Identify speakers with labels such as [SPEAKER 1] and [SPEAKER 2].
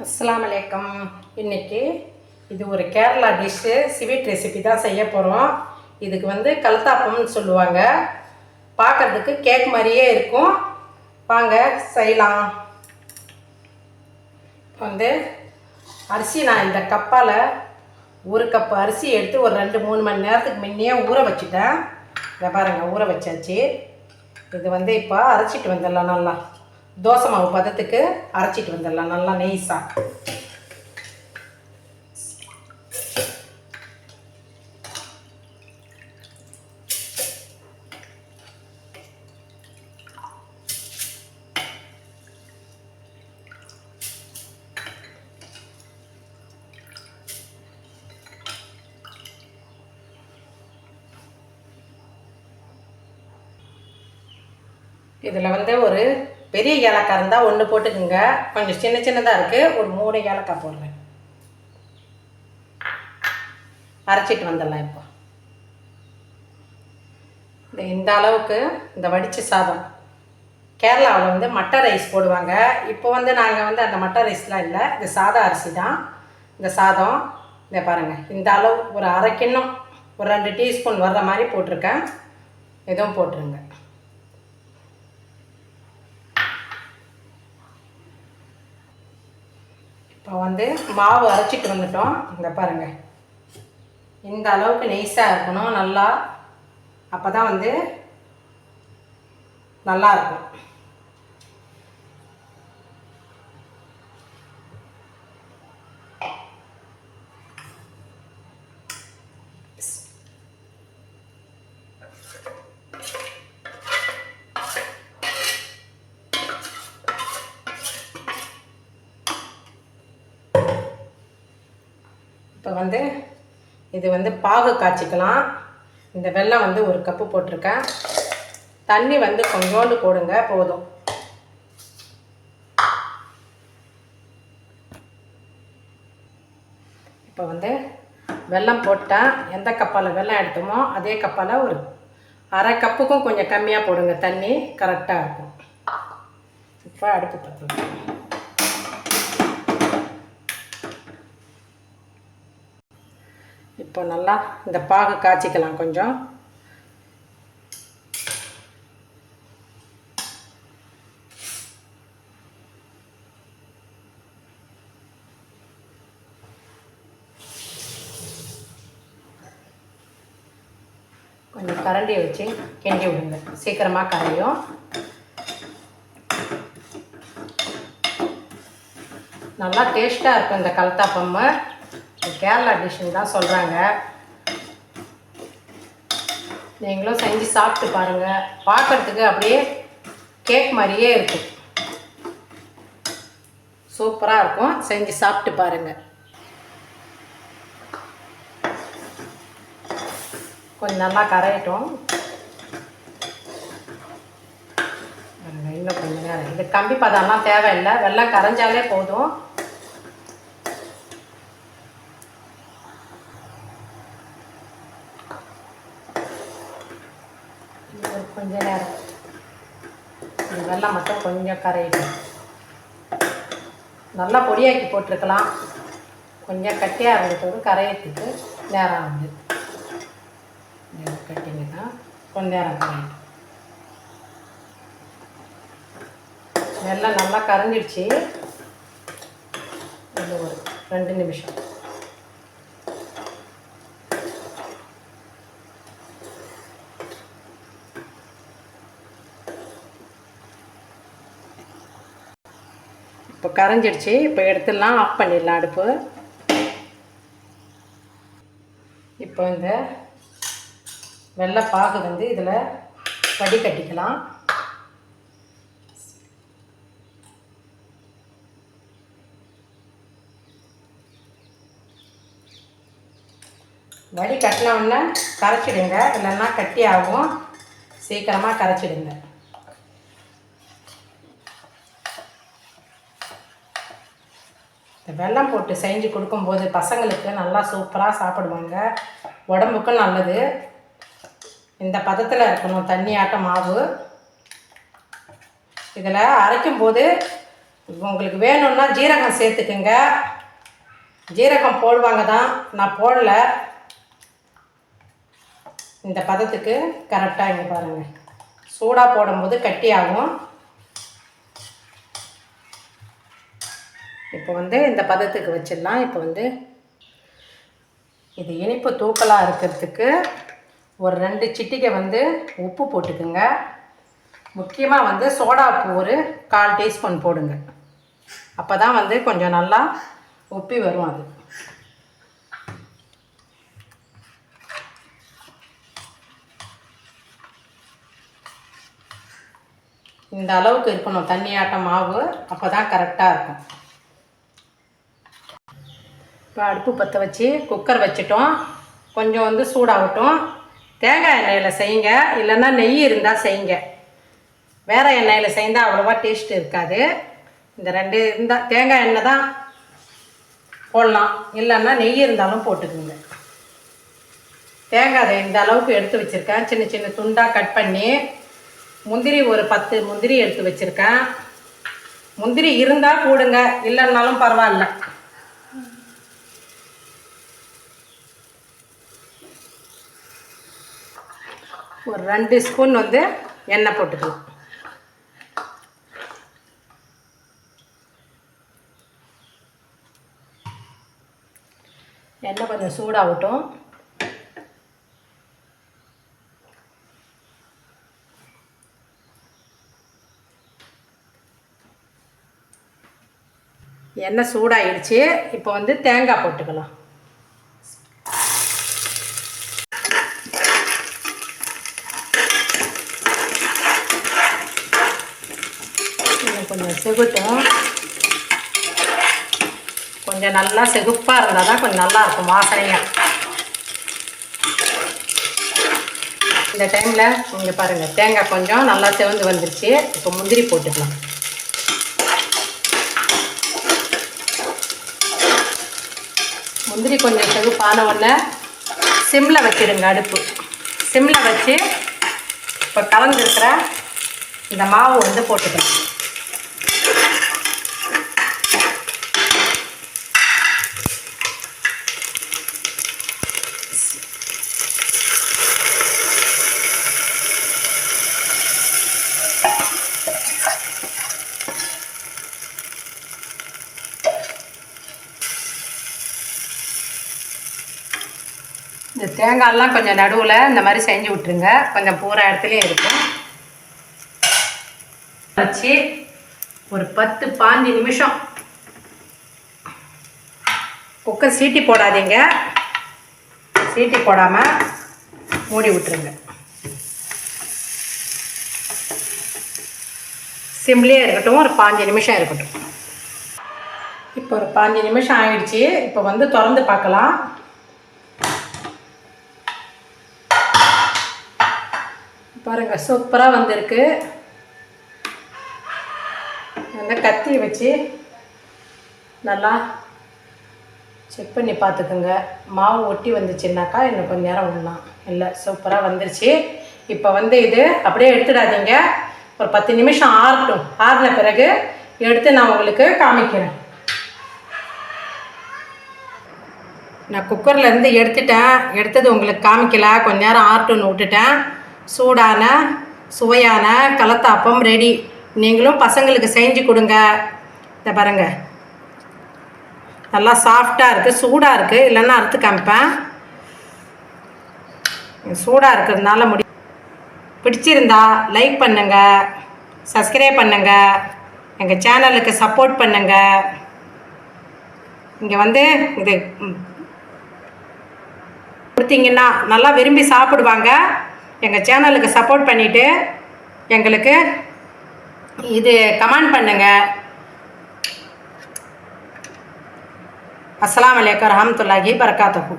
[SPEAKER 1] அஸ்லாம் வலைக்கம் இன்னைக்கு இது ஒரு கேரளா டிஷ்ஷு. ஸ்வீட் ரெசிபி தான் செய்ய போகிறோம் இதுக்கு வந்து கல்தாப்பம்னு சொல்லுவாங்க. பார்க்கறதுக்கு கேக் மாதிரியே இருக்கும். வாங்க செய்யலாம். வந்து அரிசி நான் இந்த கப்பால் ஒரு கப் அரிசி எடுத்து ஒரு ரெண்டு மூணு மணி நேரத்துக்கு முன்னே ஊற வச்சுட்டேன். இதை பாருங்கள் ஊற வச்சாச்சு. இது வந்து இப்போ அரைச்சிட்டு வந்துடலாம் நல்லா. தோசை மாவு பதத்துக்கு அரைச்சிட்டு வந்துடலாம். நல்லா நெய்ஸாக இதில் வந்து ஒரு பெரிய ஏலக்காய் இருந்தால் ஒன்று போட்டுக்குங்க. கொஞ்சம் சின்ன சின்னதாக இருக்குது ஒரு மூணு ஏலக்காய் போடுறேன். அரைச்சிட்டு வந்துடலாம் இப்போ. இந்த இந்த அளவுக்கு இந்த வடித்த சாதம். கேரளாவில் வந்து மட்டை ரைஸ் போடுவாங்க. இப்போ வந்து நாங்கள் வந்து அந்த மட்டை ரைஸ்லாம் இல்லை. இது சாதா அரிசி தான். இந்த சாதம். இதை பாருங்கள் இந்த அளவு ஒரு அரை கிண்ணம் ஒரு ரெண்டு டீஸ்பூன் வர்ற மாதிரி போட்டிருக்கேன். எதுவும் போட்டுருங்க. இப்போ வந்து மாவு அரைச்சிட்டு வந்துட்டோம். இந்த பாருங்க. இந்த அளவுக்கு நெய்ஸாக இருக்கணும். நல்லா அப்போ தான் வந்து நல்லா இப்போ வந்து இது வந்து பாகு காய்ச்சிக்கலாம். இந்த வெல்லம் வந்து ஒரு கப்பு போட்டிருக்கேன். தண்ணி வந்து கொஞ்சோண்டு போடுங்க போதும். இப்போ வந்து வெல்லம் போட்டேன். எந்த கப்பால் வெல்லம் எடுத்தோமோ அதே கப்பால் ஒரு அரை கப்புக்கும் கொஞ்சம் கம்மியாக போடுங்க. தண்ணி கரெக்டாக இருக்கும். இப்போ அடுப்பு பற்ற இப்போ நல்லா இந்த பாகு காய்ச்சிக்கலாம் கொஞ்சம். கொஞ்சம் கரண்டியை வச்சு கிண்டி விடுங்க. சீக்கிரமாக கரையும். நல்லா டேஸ்ட்டாக இருக்கும் இந்த கல்தாப்பம்மு. கேரளா டிஷ்ஷுன்னு தான் சொல்கிறாங்க நீங்களும் செஞ்சு சாப்பிட்டு பாருங்கள் பார்க்குறதுக்கு அப்படியே கேக் மாதிரியே இருக்கும் சூப்பராக இருக்கும். செஞ்சு சாப்பிட்டு பாருங்கள் கொஞ்சம் நல்லா கரையட்டும். இன்னும் கொஞ்சம் நேரம். இது கம்பி பதம்லாம் தேவையில்லை. வெள்ளம் கரைஞ்சாலே போதும் இது ஒரு கொஞ்ச நேரம் இந்த வெள்ளம் மட்டும் கொஞ்சம் கரையிடும் நல்லா பொடியாக்கி போட்டிருக்கலாம். கொஞ்சம் கட்டியாக இருந்தது கரையத்துக்கு நேரம் ஆகுது. கட்டிங்கன்னா கொஞ்ச நேரம் கரையிடும் வெள்ளம் நல்லா கரைஞ்சிடுச்சு. இது ஒரு ரெண்டு நிமிஷம். கரைஞ்சிடுச்சு. இப்போ எடுத்துடலாம். ஆஃப் பண்ணிடலாம் அடுப்பு. இப்போ இந்த வெள்ளைப்பாகு வந்து இதில் வடிகட்டிக்கலாம். வடி கட்டின உடனே கரைச்சிடுங்க. இல்லைன்னா கட்டி ஆகும் சீக்கிரமாக கரைச்சிடுங்க. இந்த வெல்லம் போட்டு செஞ்சு கொடுக்கும்போது பசங்களுக்கு நல்லா சூப்பராக சாப்பிடுவாங்க. உடம்புக்கும் நல்லது. இந்த பதத்தில் இருக்கணும் தண்ணி ஆட்ட மாவு. இதில் அரைக்கும் போது உங்களுக்கு வேணும்னா ஜீரகம் சேர்த்துக்குங்க. ஜீரகம் போடுவாங்க தான். நான் போடல. இந்த பதத்துக்கு கரெக்டாக இங்கே பாருங்கள் சூடாக போடும்போது கட்டி ஆகும் இப்போ வந்து இந்த பதத்துக்கு வச்சிடலாம். இப்போ வந்து இது இனிப்பு தூக்கலாக இருக்கிறதுக்கு ஒரு ரெண்டு சிட்டிகை வந்து உப்பு போட்டுக்குங்க. முக்கியமாக வந்து சோடா உப்பு ஒரு கால் டீஸ்பூன் போடுங்க. அப்போ தான் வந்து கொஞ்சம் நல்லா உப்பி வரும் அது. இந்த அளவுக்கு இருக்கணும். தண்ணியாட்டம் மாவு அப்போ தான் கரெக்டாக இருக்கும். இப்போ அடுப்பு பற்ற வச்சு குக்கர் வச்சுட்டோம். கொஞ்சம் வந்து சூடாகட்டும். தேங்காய் எண்ணெயில் செய்யுங்க. இல்லைன்னா நெய் இருந்தால் செய்யுங்க. வேறு எண்ணெயில் செய்தால் அவ்வளோவா டேஸ்ட் இருக்காது. இந்த ரெண்டு இருந்தால் தேங்காய் எண்ணெய் தான் போடலாம். இல்லைன்னா நெய் இருந்தாலும் போட்டுக்குங்க. தேங்காய் இந்த அளவுக்கு எடுத்து வச்சுருக்கேன். சின்ன சின்ன துண்டாக கட் பண்ணி முந்திரி ஒரு பத்து முந்திரி எடுத்து வச்சுருக்கேன். முந்திரி இருந்தால் போடுங்க. இல்லைன்னாலும் பரவாயில்ல. ஒரு ரெண்டு ஸ்பூன் வந்து எண்ணெய் போட்டுக்கலாம். எண்ணெய் கொஞ்சம் சூடாகட்டும். எண்ணெய் சூடாகிடுச்சு இப்போ வந்து தேங்காய் போட்டுக்கலாம் இன்னும் கொஞ்சம் செகுட்டும் கொஞ்சம் நல்லா செகுப்பாக இருந்தால் தான் கொஞ்சம் நல்லா இருக்கும் வாசனையாக இந்த டைமில் இங்கே பாருங்கள் தேங்காய் கொஞ்சம் நல்லா செவந்து வந்துருச்சு. இப்போ முந்திரி போட்டுக்கலாம். முந்திரி கொஞ்சம் செகுப்பான உடனே சிம்மில் வச்சிடுங்க அடுப்பு. சிம்மில் வச்சு இப்போ கலந்துருக்கிற இந்த மாவு வந்து போட்டுக்கலாம். இந்த தேங்காயெல்லாம் கொஞ்சம் நடுவில் இந்த மாதிரி செஞ்சு விட்ருங்க கொஞ்சம் பூரா இடத்துலையும் இருக்கும். வச்சு ஒரு பத்து பாஞ்சு நிமிஷம் குக்கர் சீட்டி போடாதீங்க. சீட்டி போடாமல் மூடி விட்டுருங்க. சிம்லேயே இருக்கட்டும் ஒரு பாஞ்சு நிமிஷம் இருக்கட்டும். இப்போ ஒரு பாஞ்சு நிமிஷம் ஆயிடுச்சு. இப்போ வந்து திறந்து பார்க்கலாம். பாருங்கள் சூப்பராக வந்திருக்கு. நல்லா கத்தியை வச்சு நல்லா செக் பண்ணி பார்த்துக்குங்க. மாவு ஒட்டி வந்துச்சுன்னாக்கா இன்னும் கொஞ்சம் நேரம் விடலாம். இல்லை சூப்பராக வந்துருச்சு. இப்போ வந்து இது அப்படியே எடுத்துடாதீங்க. ஒரு பத்து நிமிஷம் ஆறட்டும். ஆறின பிறகு எடுத்து நான் உங்களுக்கு காமிக்கிறேன். நான் குக்கர்லேருந்து எடுத்துட்டேன். எடுத்தது உங்களுக்கு காமிக்கல. கொஞ்ச நேரம் ஆறட்டும்னு விட்டுட்டேன். சூடான சுவையான கலத்தாப்பம் ரெடி நீங்களும் பசங்களுக்கு செஞ்சு கொடுங்க. இந்த பாருங்க. நல்லா சாஃப்டாக இருக்குது சூடாக இருக்குது இல்லைன்னா அறுத்து காமிப்பேன். சூடாக இருக்கிறதுனால முடி பிடிச்சிருந்தா லைக் பண்ணுங்கள் சப்ஸ்கிரைப் பண்ணுங்கள் எங்கள் சேனலுக்கு சப்போர்ட் பண்ணுங்கள் இங்கே வந்து இது ம், கொடுத்தீங்கன்னா நல்லா விரும்பி சாப்பிடுவாங்க. எங்கள் சேனலுக்கு சப்போர்ட் பண்ணிவிட்டு எங்களுக்கு இது கமெண்ட் பண்ணுங்கள் அஸ்லாம் வலைக்கம் ரஹமத்துல்லாஹி பரக்காத்துஹு